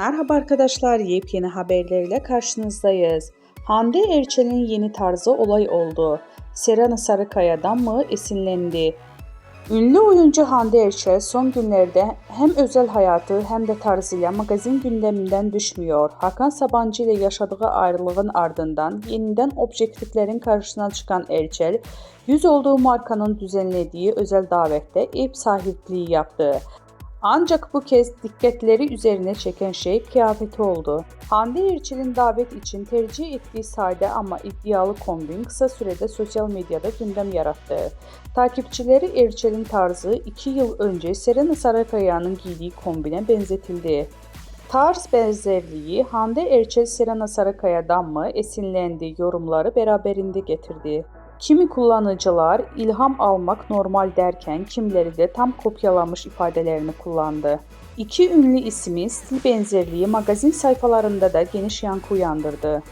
Merhaba arkadaşlar, yepyeni haberlerle karşınızdayız. Hande Erçel'in yeni tarzı olay oldu. Serena Sarıkaya'dan mı esinlendi? Ünlü oyuncu Hande Erçel son günlerde hem özel hayatı hem de tarzıyla magazin gündeminden düşmüyor. Hakan Sabancı ile yaşadığı ayrılığın ardından yeniden objektiflerin karşısına çıkan Erçel, yüz olduğu markanın düzenlediği özel davette ev sahipliği yaptı. Ancak bu kez dikkatleri üzerine çeken şey kıyafeti oldu. Hande Erçel'in davet için tercih ettiği sade ama iddialı kombin kısa sürede sosyal medyada gündem yarattı. Takipçileri Erçel'in tarzı 2 yıl önce Serena Sarıkaya'nın giydiği kombine benzetildi. Tarz benzerliği Hande Erçel Serena Sarıkaya'dan mı esinlendi yorumları beraberinde getirdi. Kimi kullanıcılar ilham almak normal derken kimileri de tam kopyalamış ifadelerini kullandı. İki ünlü ismin stil benzerliği magazin sayfalarında da geniş yankı uyandırdı.